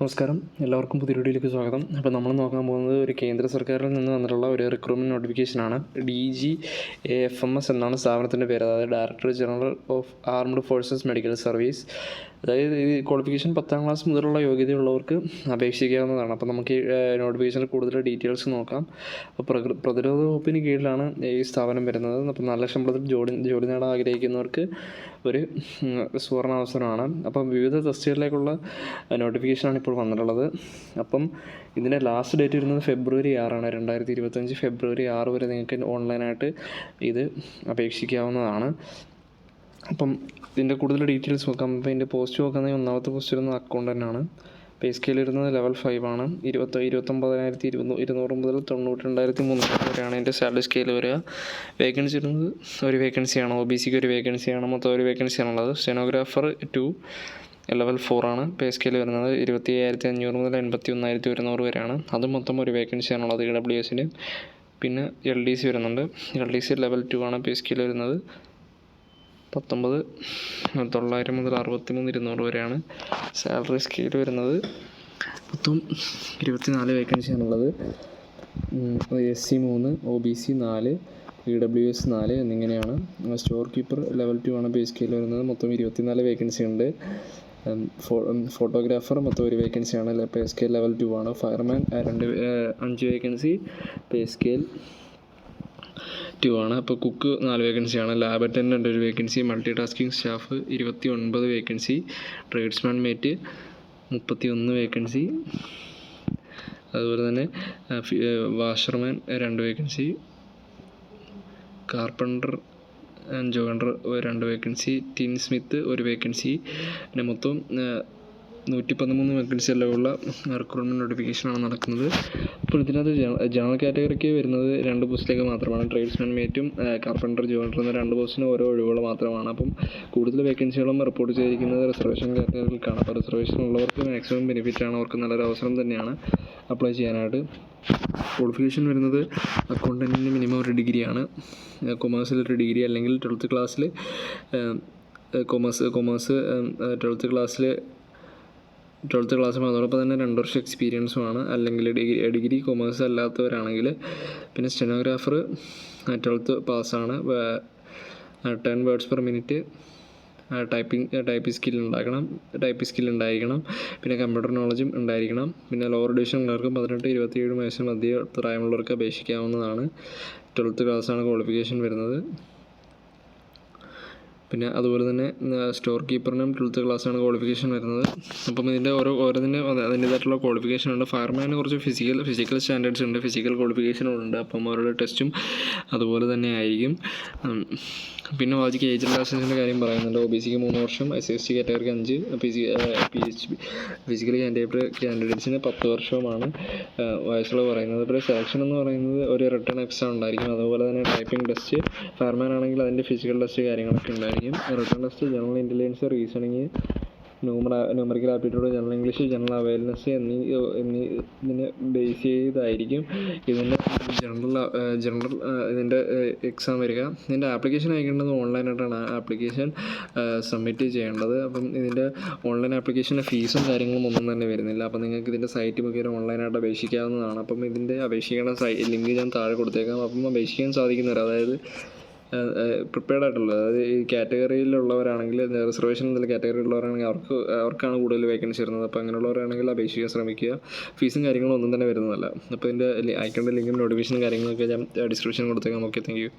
നമസ്കാരം. എല്ലാവർക്കും പുതിയ വീഡിയോയിലേക്ക് സ്വാഗതം. അപ്പോൾ നമ്മൾ നോക്കാൻ പോകുന്നത് ഒരു കേന്ദ്ര സർക്കാരിൽ നിന്ന് വന്നിട്ടുള്ള ഒരു recruitment നോട്ടിഫിക്കേഷനാണ് D G A F M S എന്നാണ് സ്ഥാപനത്തിന്റെ പേര്. അതായത് director general of armed forces medical service അതായത് ഈ ക്വാളിഫിക്കേഷൻ പത്താം ക്ലാസ് മുതലുള്ള യോഗ്യതയുള്ളവർക്ക് അപേക്ഷിക്കാവുന്നതാണ്. അപ്പോൾ നമുക്ക് നോട്ടിഫിക്കേഷനിൽ കൂടുതൽ ഡീറ്റെയിൽസ് നോക്കാം. അപ്പോൾ പ്രതിരോധ വകുപ്പിന് കീഴിലാണ് ഈ സ്ഥാപനം വരുന്നത്. അപ്പോൾ നല്ല ശമ്പളത്തിൽ ജോലി ജോലി നേടാൻ ആഗ്രഹിക്കുന്നവർക്ക് ഒരു സുവർണ അവസരമാണ്. അപ്പം വിവിധ തസ്തികളിലേക്കുള്ള നോട്ടിഫിക്കേഷനാണ് ഇപ്പോൾ വന്നിട്ടുള്ളത്. അപ്പം ഇതിന്റെ ലാസ്റ്റ് ഡേറ്റ് വരുന്നത് ഫെബ്രുവരി ആറാണ്. രണ്ടായിരത്തി ഇരുപത്തഞ്ച് ഫെബ്രുവരി ആറ് വരെ നിങ്ങൾക്ക് ഓൺലൈനായിട്ട് ഇത് അപേക്ഷിക്കാവുന്നതാണ്. അപ്പം ഇതിന്റെ കൂടുതൽ ഡീറ്റെയിൽസ് നോക്കാം. അപ്പോൾ ഇതിന്റെ പോസ്റ്റ് നോക്കുന്നത് ഒന്നാമത്തെ പോസ്റ്റ് വരുന്നത് തന്നെയാണ്. പേ സ്കെയിൽ വരുന്നത് ലെവൽ ഫൈവ് ആണ്. ഇരുപത്തി ഇരുപത്തൊമ്പതിനായിരത്തി ഇരുന്നൂ ഇരുന്നൂറ് മുതൽ തൊണ്ണൂറ്റി രണ്ടായിരത്തി മുന്നൂറ് വരെയാണ് എന്റെ സാലറി സ്കെയിൽ വരിക. വേക്കൻസി വരുന്നത് ഒരു വേക്കൻസിയാണ് ഒ ബി സിക്ക് ഒരു വേക്കൻസിയാണ് മൊത്തം ഒരു വേക്കൻസിയാണുള്ളത് സെനോഗ്രാഫർ ടു ലെവൽ ഫോർ ആണ്. പേ സ്കെയിൽ വരുന്നത് ഇരുപത്തി അയ്യായിരത്തി അഞ്ഞൂറ് മുതൽ എൺപത്തി ഒന്നായിരത്തി ഒരുന്നൂറ് വരെയാണ്. അത് മൊത്തം ഒരു വേക്കൻസിയാണുള്ളത് ഇ ഡബ്ല്യു എസിന് പിന്നെ എൽ ഡി സി വരുന്നുണ്ട്. L D C level two ആണ് പേ സ്കെയിൽ വരുന്നത്. പത്തൊമ്പത് തൊള്ളായിരം മുതൽ അറുപത്തി മൂന്ന് ഇരുന്നൂറ് വരെയാണ് സാലറി സ്കെയിൽ വരുന്നത്. മൊത്തം ഇരുപത്തിനാല് വേക്കൻസിയാണുള്ളത് എസ് സി മൂന്ന് ഒ ബി സി നാല് ഇ ഡബ്ല്യു എസ് നാല് എന്നിങ്ങനെയാണ്. സ്റ്റോർ കീപ്പർ ലെവൽ ടു ആണ് ബേസ് സ്കെയിൽ വരുന്നത്. മൊത്തം ഇരുപത്തിനാല് വേക്കൻസി ഉണ്ട്. ഫോട്ടോഗ്രാഫർ മൊത്തം ഒരു വേക്കൻസിയാണ് പേ സ്കെയിൽ ലെവൽ ടു ആണ്. ഫയർമാൻ രണ്ട് അഞ്ച് വേക്കൻസി പേ സ്കെയിൽ ആണ്. അപ്പോൾ കുക്ക് നാല് വേക്കൻസിയാണ് ലാബ് അറ്റൻഡന്റ് ഒരു വേക്കൻസി മൾട്ടി ടാസ്കിങ് സ്റ്റാഫ് ഇരുപത്തി ഒൻപത് വേക്കൻസി ട്രേഡ്സ്മാൻ മേറ്റ് മുപ്പത്തി ഒന്ന് വേക്കൻസി അതുപോലെ തന്നെ വാഷർമാൻ രണ്ട് വേക്കൻസി കാർപ്പന്റർ ആൻഡ് ജോയിൻഡർ രണ്ട് വേക്കൻസി ടിൻ സ്മിത്ത് ഒരു വേക്കൻസി പിന്നെ മൊത്തം നൂറ്റി പതിമൂന്ന് വേക്കൻസി ഉള്ള റിക്രൂട്ട്മെന്റ് നോട്ടിഫിക്കേഷനാണ് നടക്കുന്നത്. അപ്പോൾ ഇതിനകത്ത് ജന- ജനറൽ കാറ്റഗറിക്ക് വരുന്നത് രണ്ട് പോസ്റ്റിലേക്ക് മാത്രമാണ്. ട്രേഡ്സ്മാൻ മേറ്റും കാർപ്പന്റർ ജോയിനർ എന്ന രണ്ട് പോസ്റ്റിന് ഓരോ ഒഴിവുകൾ മാത്രമാണ്. അപ്പം കൂടുതൽ വേക്കൻസികളും റിപ്പോർട്ട് ചെയ്തിരിക്കുന്നത് റിസർവേഷൻ കാറ്റഗറികൾക്കാണ് അപ്പോൾ റിസർവേഷൻ ഉള്ളവർക്ക് മാക്സിമം ബെനിഫിറ്റ് ആണ്. അവർക്ക് നല്ലൊരു അവസരം തന്നെയാണ് അപ്ലൈ ചെയ്യാനായിട്ട്. ക്വാളിഫിക്കേഷൻ വരുന്നത് അക്കൗണ്ടന്റിന് മിനിമം ഒരു ഡിഗ്രിയാണ് കൊമേഴ്സിൽ ഒരു ഡിഗ്രി അല്ലെങ്കിൽ ട്വൽത്ത് ക്ലാസ്സിൽ കൊമേഴ്സ് കൊമേഴ്സ് ട്വൽത്ത് ക്ലാസ്സിൽ ട്വൽത്ത് ക്ലാസ് അതോടൊപ്പം തന്നെ രണ്ട് വർഷം എക്സ്പീരിയൻസുമാണ് അല്ലെങ്കിൽ ഡിഗ്രി ഡിഗ്രി കൊമേഴ്സ് അല്ലാത്തവരാണെങ്കിൽ പിന്നെ stenographer twelfth പാസ്സാണ് ten words per minute typing type skill ഉണ്ടാക്കണം ടൈപ്പ് സ്കിൽ ഉണ്ടായിരിക്കണം. പിന്നെ കമ്പ്യൂട്ടർ നോളജും ഉണ്ടായിരിക്കണം. പിന്നെ ലോവർ ഡിവിഷൻ ഉള്ളവർക്കും പതിനെട്ട് ഇരുപത്തിയേഴ് വയസ്സിന് മധ്യ പ്രായമുള്ളവർക്ക് അപേക്ഷിക്കാവുന്നതാണ്. ട്വൽത്ത് ക്ലാസ്സാണ് ക്വാളിഫിക്കേഷൻ വരുന്നത്. പിന്നെ അതുപോലെ തന്നെ സ്റ്റോർ കീപ്പറിനും ട്വൽത്ത് ക്ലാസ്സാണ് ക്വാളിഫിക്കേഷൻ വരുന്നത്. അപ്പം ഇതിന്റെ ഓരോ ഓരോന്നിന്റെ അതിന്റേതായിട്ടുള്ള ക്വാളിഫിക്കേഷൻ ഉണ്ട്. ഫയർമാന് കുറച്ച് ഫിസിക്കൽ ഫിസിക്കൽ സ്റ്റാൻഡേർഡ്സ് ഉണ്ട്. ഫിസിക്കൽ ക്വാളിഫിക്കേഷനും ഉണ്ട്. അപ്പം അവരുടെ ടെസ്റ്റും അതുപോലെ തന്നെ ആയിരിക്കും. പിന്നെ ബാക്കി ഏജ് റിലാക്സേഷന്റെ കാര്യം പറയുന്നുണ്ട്. ഒ ബി സിക്ക് മൂന്ന് വർഷം എസ് എസ് ടി കാറ്റഗറിക്ക് അഞ്ച് P C P H B physical candidate കാൻഡിഡേറ്റ്സിന് പത്ത് വർഷമാണ് വയസ്സുള്ള പറയുന്നത്. പിന്നെ സെലക്ഷൻ എന്ന് പറയുന്നത് ഒരു റിട്ടേൺ എക്സാം ഉണ്ടായിരിക്കും. അതുപോലെ തന്നെ ടൈപ്പിംഗ് ടെസ്റ്റ് ഫയർമാൻ ആണെങ്കിൽ അതിന്റെ ഫിസിക്കൽ ടെസ്റ്റ് കാര്യങ്ങളൊക്കെ ഉണ്ടായിരിക്കും. Written test general intelligence reasoning numera numerical aptitude general English general awareness എന്നീ എന്നീ ഇതിനെ ബേസ് ചെയ്തായിരിക്കും ഇതിന്റെ ജനറൽ ജനറൽ ഇതിന്റെ എക്സാം വരിക. ഇതിന്റെ ആപ്ലിക്കേഷൻ അയക്കേണ്ടത് ഓൺലൈനായിട്ടാണ് ആപ്ലിക്കേഷൻ സബ്മിറ്റ് ചെയ്യേണ്ടത്. അപ്പം ഇതിന്റെ ഓൺലൈൻ ആപ്ലിക്കേഷന്റെ ഫീസും കാര്യങ്ങളും ഒന്നും തന്നെ വരുന്നില്ല. അപ്പം നിങ്ങൾക്ക് ഇതിന്റെ സൈറ്റ് മുഖേന ഓൺലൈനായിട്ട് അപേക്ഷിക്കാവുന്നതാണ്. അപ്പം ഇതിന്റെ അപേക്ഷിക്കേണ്ട സൈ ലിങ്ക് ഞാൻ താഴെ കൊടുത്തേക്കാം. അപ്പം അപേക്ഷിക്കാൻ സാധിക്കുന്നവർ അതായത് പ്രിപ്പയർഡ് ആയിട്ടുള്ളത്. അതായത് ഈ കാറ്റഗറിയിലുള്ളവരാണെങ്കിൽ റിസർവേഷൻ എന്നുള്ള കാറ്റഗറിയിലുള്ളവരാണെങ്കിൽ അവർക്ക് അവർക്കാണ് കൂടുതൽ വേക്കൻസി വരുന്നത്. അപ്പോൾ അങ്ങനെയുള്ളവരാണെങ്കിൽ അപേക്ഷിക്കാൻ ശ്രമിക്കുക. ഫീസും കാര്യങ്ങളും ഒന്നും തന്നെ വരുന്നതല്ല. അപ്പോൾ ഇതിന്റെ അയക്കേണ്ട ലിങ്കും നോട്ടിഫിക്കേഷനും കാര്യങ്ങളൊക്കെ ഞാൻ ഡിസ്ക്രിപ്ഷൻ കൊടുത്തേക്കാം. Okay thank you